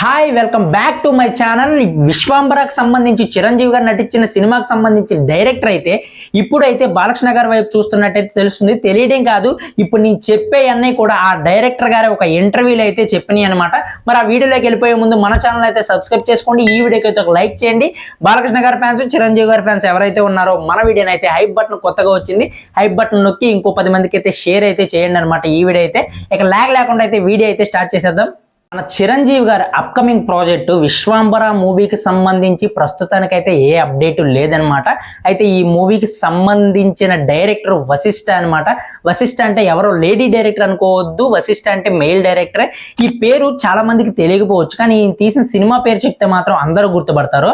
Hi welcome back to my channel విశ్వాంబరాకు సంబంధించి చిరంజీవి గారు నటించిన సినిమాకి సంబంధించి డైరెక్టర్ అయితే ఇప్పుడైతే బాలకృష్ణ గారి వైపు చూస్తున్నట్టయితే తెలుస్తుంది. తెలియడం కాదు. ఇప్పుడు నేను చెప్పే అన్నీ కూడా ఆ డైరెక్టర్ గారి ఒక ఇంటర్వ్యూలో అయితే చెప్పినాయి అనమాట మరి ఆ వీడియోలోకి వెళ్ళిపోయే ముందు మన ఛానల్ అయితే సబ్స్క్రైబ్ చేసుకోండి. ఈ వీడియోకి అయితే ఒక లైక్ చేయండి. బాలకృష్ణ గారి ఫ్యాన్స్ చిరంజీవి గారి ఫ్యాన్స్ ఎవరైతే ఉన్నారో మన వీడియోని అయితే హైప్ బటన్ కొత్తగా వచ్చింది. హైప్ బటన్ నొక్కి ఇంకో పది మందికి అయితే షేర్ అయితే చేయండి అనమాట ఈ వీడియో అయితే. ఇక లాగ్ లేకుండా అయితే వీడియో అయితే స్టార్ట్ చేసేద్దాం. మన చిరంజీవి గారి అప్కమింగ్ ప్రాజెక్టు విశ్వాంబర మూవీకి సంబంధించి ప్రస్తుతానికైతే ఏ అప్డేట్ లేదనమాట అయితే ఈ మూవీకి సంబంధించిన డైరెక్టర్ వశిష్ఠ అనమాట వశిష్ఠ అంటే ఎవరో లేడీ డైరెక్టర్ అనుకోవద్దు. వశిష్ఠ అంటే మెయిల్ డైరెక్టర్ ఈ పేరు చాలా మందికి తెలియకపోవచ్చు. కానీ ఈయన తీసిన సినిమా పేరు చెప్తే మాత్రం అందరూ గుర్తుపడతారు.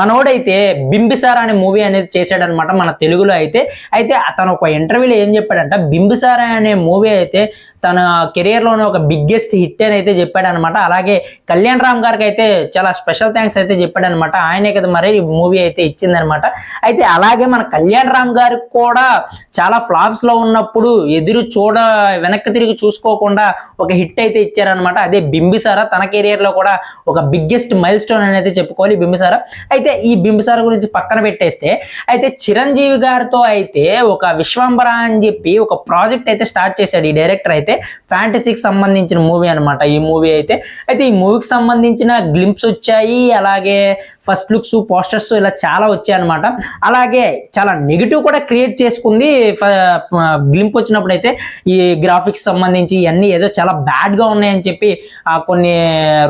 మనోడైతే బింబిసార్ అనే మూవీ అనేది చేశాడనమాట మన తెలుగులో అయితే. అయితే అతను ఒక ఇంటర్వ్యూలో ఏం చెప్పాడంట బింబిసార అనే మూవీ అయితే తన కెరియర్లోనే ఒక బిగ్గెస్ట్ హిట్ అని అయితే చెప్పాడు చెప్పాడనమాట. అలాగే కళ్యాణ్ రామ్ గారికి అయితే చాలా స్పెషల్ థ్యాంక్స్ అయితే చెప్పాడనమాట. ఆయనే కదా మరి మూవీ అయితే ఇచ్చిందనమాట. అయితే అలాగే మన కళ్యాణ్ రామ్ గారికి కూడా చాలా ఫ్లాప్స్లో ఉన్నప్పుడు ఎదురు చూడ వెనక్కి తిరిగి చూసుకోకుండా ఒక హిట్ అయితే ఇచ్చారనమాట. అదే బింబిసారా తన కెరియర్లో కూడా ఒక బిగ్గెస్ట్ మైల్ స్టోన్ అని అయితే చెప్పుకోవాలి బింబిసారా అయితే ఈ బింబిసారా గురించి పక్కన పెట్టేస్తే అయితే చిరంజీవి గారితో అయితే ఒక విశ్వంబర అని చెప్పి ఒక ప్రాజెక్ట్ అయితే స్టార్ట్ చేశాడు ఈ డైరెక్టర్ అయితే. ఫ్యాంటసీకి సంబంధించిన మూవీ అన్నమాట ఈ మూవీ అయితే. అయితే ఈ మూవీకి సంబంధించిన గ్లింప్స్ వచ్చాయి అలాగే ఫస్ట్ లుక్స్ పోస్టర్స్ ఇలా చాలా వచ్చాయి అనమాట అలాగే చాలా నెగిటివ్ కూడా క్రియేట్ చేసుకుంది గ్లింప్ వచ్చినప్పుడు అయితే ఈ గ్రాఫిక్స్ సంబంధించి ఇవన్నీ ఏదో చాలా బ్యాడ్గా ఉన్నాయని చెప్పి కొన్ని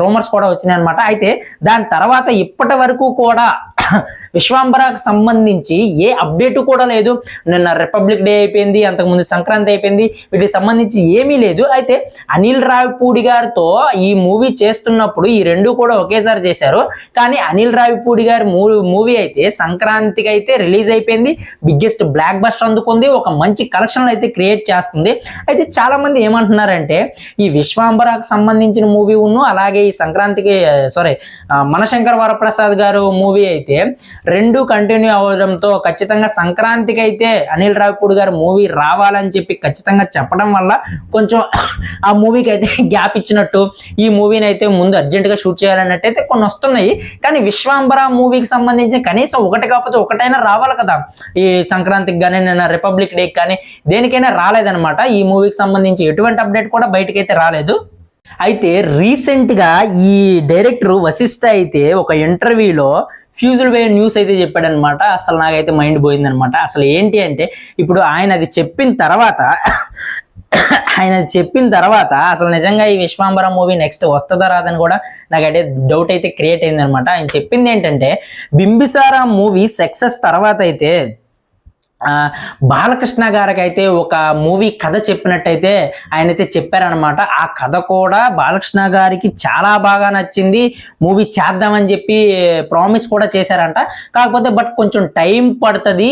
రూమర్స్ కూడా వచ్చినాయి అనమాట అయితే దాని తర్వాత ఇప్పటి వరకు కూడా విశ్వాంబరాకు సంబంధించి ఏ అప్డేట్ కూడా లేదు. నిన్న రిపబ్లిక్ డే అయిపోయింది అంతకుముందు సంక్రాంతి అయిపోయింది వీటికి సంబంధించి ఏమీ లేదు. అయితే అనిల్ రావిపూడి గారితో ఈ ఈ మూవీ చేస్తున్నప్పుడు ఈ రెండు కూడా ఒకేసారి చేశారు. కానీ అనిల్ రావిపూడి గారి మూవీ మూవీ అయితే సంక్రాంతికి అయితే రిలీజ్ అయిపోయింది. బిగ్గెస్ట్ బ్లాక్ బస్టర్ అందుకుంది. ఒక మంచి కలెక్షన్ అయితే క్రియేట్ చేస్తుంది. అయితే చాలా మంది ఏమంటున్నారంటే ఈ విశ్వాంబరాకు సంబంధించిన మూవీ ఉన్ను అలాగే ఈ సంక్రాంతికి సారీ మనశంకర్ వరప్రసాద్ గారు మూవీ అయితే రెండు కంటిన్యూ అవ్వడంతో ఖచ్చితంగా సంక్రాంతికి అయితే అనిల్ రావిపూడి గారు మూవీ రావాలని చెప్పి ఖచ్చితంగా చెప్పడం వల్ల కొంచెం ఆ మూవీకి అయితే గ్యాప్ ఇచ్చినట్టు ఈ ఈ మూవీని అయితే ముందు అర్జెంటుగా షూట్ చేయాలన్నట్టు అయితే కొన్ని వస్తున్నాయి. కానీ విశ్వాంబర మూవీకి సంబంధించి కనీసం ఒకటి కాకపోతే ఒకటైనా రావాలి కదా. ఈ సంక్రాంతికి కానీ నిన్న రిపబ్లిక్ డేకి కానీ దేనికైనా రాలేదనమాట ఈ మూవీకి సంబంధించి ఎటువంటి అప్డేట్ కూడా బయటకైతే రాలేదు. అయితే రీసెంట్గా ఈ డైరెక్టర్ వశిష్ఠ అయితే ఒక ఇంటర్వ్యూలో ఫ్యూజుల్ వే న్యూస్ అయితే చెప్పాడనమాట అసలు నాకైతే మైండ్ పోయిందనమాట అసలు ఏంటి అంటే ఇప్పుడు ఆయన అది చెప్పిన తర్వాత ఆయన చెప్పిన తర్వాత అసలు నిజంగా ఈ విశ్వాంబర మూవీ నెక్స్ట్ వస్తుందా రాదని కూడా నాకు అయితే డౌట్ అయితే క్రియేట్ అయిందనమాట ఆయన చెప్పింది ఏంటంటే బింబిసారా మూవీ సక్సెస్ తర్వాత అయితే బాలకృష్ణ గారికి అయితే ఒక మూవీ కథ చెప్పినట్టయితే ఆయన అయితే చెప్పారనమాట ఆ కథ కూడా బాలకృష్ణ గారికి చాలా బాగా నచ్చింది. మూవీ చేద్దామని చెప్పి ప్రామిస్ కూడా చేశారంట. కాకపోతే బట్ కొంచెం టైం పడుతుంది.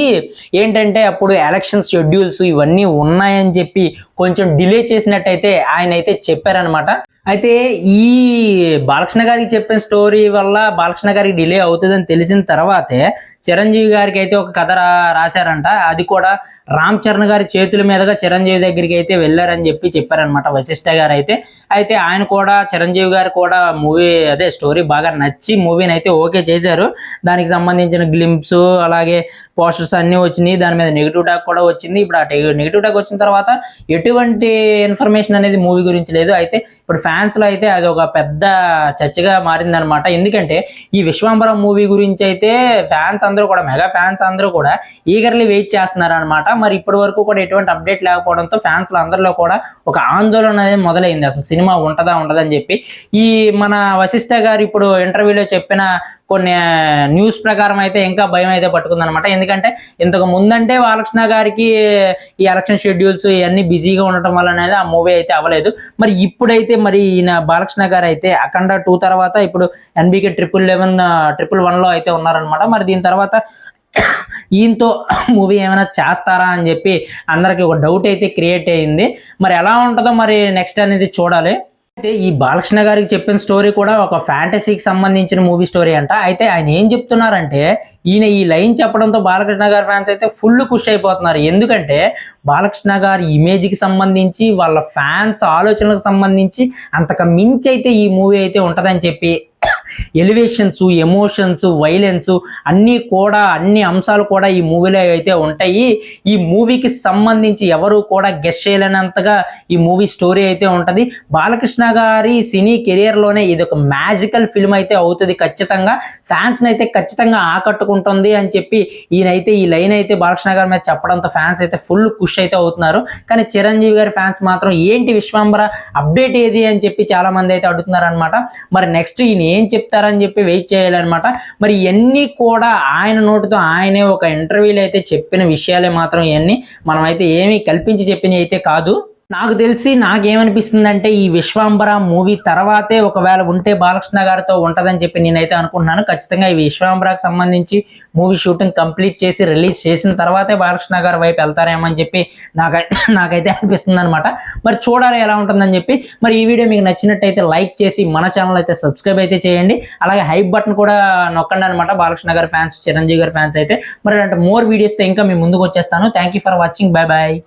ఏంటంటే అప్పుడు ఎలక్షన్ షెడ్యూల్స్ ఇవన్నీ ఉన్నాయని చెప్పి కొంచెం డిలే చేసినట్టయితే ఆయన అయితే చెప్పారనమాట అయితే ఈ బాలకృష్ణ గారికి చెప్పిన స్టోరీ వల్ల బాలకృష్ణ గారికి డిలే అవుతుందని తెలిసిన తర్వాతే చిరంజీవి గారికి అయితే ఒక కథ రాశారంట. అది కూడా రామ్ చరణ్ గారి చేతుల మీదుగా చిరంజీవి దగ్గరికి అయితే వెళ్ళారని చెప్పి చెప్పారనమాట వశిష్ఠ గారు అయితే. అయితే ఆయన కూడా చిరంజీవి గారు కూడా మూవీ అదే స్టోరీ బాగా నచ్చి మూవీని అయితే ఓకే చేశారు. దానికి సంబంధించిన గ్లింప్స్ అలాగే పోస్టర్స్ అన్నీ వచ్చినాయి. దాని మీద నెగిటివ్ టాక్ కూడా వచ్చింది. ఇప్పుడు ఆ నెగిటివ్ టాక్ వచ్చిన తర్వాత ఎటువంటి ఇన్ఫర్మేషన్ అనేది మూవీ గురించి లేదు. అయితే ఇప్పుడు ఫ్యాన్స్లో అయితే అది ఒక పెద్ద చర్చగా మారిందనమాట ఎందుకంటే ఈ విశ్వాంబరం మూవీ గురించి అయితే ఫ్యాన్స్ అందరూ కూడా మెగా ఫ్యాన్స్ అందరూ కూడా ఈగర్లీ వెయిట్ చేస్తున్నారు అనమాట మరి ఇప్పటి వరకు కూడా ఎటువంటి అప్డేట్ లేకపోవడంతో ఫ్యాన్స్ అందరిలో కూడా ఒక ఆందోళన అనేది మొదలైంది. అసలు సినిమా ఉంటదా ఉండదా అని చెప్పి. ఈ మన వశిష్ఠ గారు ఇప్పుడు ఇంటర్వ్యూలో చెప్పిన కొన్ని న్యూస్ ప్రకారం అయితే ఇంకా భయం అయితే పట్టుకుందనమాట ఎందుకంటే ఇంతకు ముందంటే బాలకృష్ణ గారికి ఈ ఎలక్షన్ షెడ్యూల్స్ ఇవన్నీ బిజీగా ఉండటం వల్ల అనేది ఆ మూవీ అయితే అవ్వలేదు. మరి ఇప్పుడైతే మరి ఈయన బాలకృష్ణ గారు అయితే అఖండ టూ తర్వాత ఇప్పుడు ఎన్బికే ట్రిపుల్ లెవెన్ ట్రిపుల్ వన్లో అయితే ఉన్నారనమాట మరి దీని తర్వాత ఈయనతో మూవీ ఏమైనా చేస్తారా అని చెప్పి అందరికి ఒక డౌట్ అయితే క్రియేట్ అయ్యింది మరి ఎలా ఉంటుందో మరి నెక్స్ట్ అనేది చూడాలి. అయితే ఈ బాలకృష్ణ గారికి చెప్పిన స్టోరీ కూడా ఒక ఫ్యాంటసీకి సంబంధించిన మూవీ స్టోరీ అంట. అయితే ఆయన ఏం చెప్తున్నారంటే ఈయన ఈ లైన్ చెప్పడంతో బాలకృష్ణ గారి ఫ్యాన్స్ అయితే ఫుల్ ఖుషి అయిపోతున్నారు. ఎందుకంటే బాలకృష్ణ గారి ఇమేజ్కి సంబంధించి వాళ్ళ ఫ్యాన్స్ ఆలోచనలకు సంబంధించి అంతకు మించి అయితే ఈ మూవీ అయితే ఉంటుందని చెప్పి ఎలివేషన్స్ ఎమోషన్స్ వైలెన్స్ అన్నీ కూడా అన్ని అంశాలు కూడా ఈ మూవీలో అయితే ఉంటాయి. ఈ మూవీకి సంబంధించి ఎవరు కూడా గెస్ట్ చేయలేనంతగా ఈ మూవీ స్టోరీ అయితే ఉంటుంది. బాలకృష్ణ గారి సినీ కెరియర్లోనే ఇది ఒక మ్యాజికల్ ఫిల్మ్ అయితే అవుతుంది ఖచ్చితంగా. ఫ్యాన్స్ని అయితే ఖచ్చితంగా ఆకట్టుకుంటుంది అని చెప్పి ఈయనైతే ఈ లైన్ అయితే బాలకృష్ణ గారి మీద చెప్పడంతో ఫ్యాన్స్ అయితే ఫుల్ ఖుష్ అయితే అవుతున్నారు. కానీ చిరంజీవి గారి ఫ్యాన్స్ మాత్రం ఏంటి విశ్వంబర అప్డేట్ ఏది అని చెప్పి చాలా మంది అయితే అడుగుతున్నారు అనమాట మరి నెక్స్ట్ ఈయన ఏం చెప్తారని చెప్పి వెయిట్ చేయాలన్నమాట. మరి ఇవన్నీ కూడా ఆయన నోటితో ఆయనే ఒక ఇంటర్వ్యూలో అయితే చెప్పిన విషయాలే మాత్రం ఇవన్నీ మనం అయితే ఏమీ కల్పించి చెప్పినవి అయితే కాదు. నాకు తెలిసి నాకేమనిపిస్తుందంటే ఈ విశ్వాంబర మూవీ తర్వాతే ఒకవేళ ఉంటే బాలకృష్ణ గారితో ఉంటుందని చెప్పి నేనైతే అనుకుంటున్నాను. ఖచ్చితంగా ఈ విశ్వాంబరాకు సంబంధించి మూవీ షూటింగ్ కంప్లీట్ చేసి రిలీజ్ చేసిన తర్వాతే బాలకృష్ణ గారి వైపు వెళ్తారేమో అని చెప్పి నాకైతే నాకైతే అనిపిస్తుంది అనమాట మరి చూడాలి ఎలా ఉంటుందని చెప్పి. మరి ఈ వీడియో మీకు నచ్చినట్టయితే లైక్ చేసి మన ఛానల్ అయితే సబ్స్క్రైబ్ అయితే చేయండి. అలాగే హైప్ బటన్ కూడా నొక్కండి అనమాట బాలకృష్ణ గారి ఫ్యాన్స్ చిరంజీవి గారి ఫ్యాన్స్ అయితే. మరి అంటే మోర్ వీడియోస్తో ఇంకా మీ ముందుకు వచ్చేస్తాను. Thank you for watching bye bye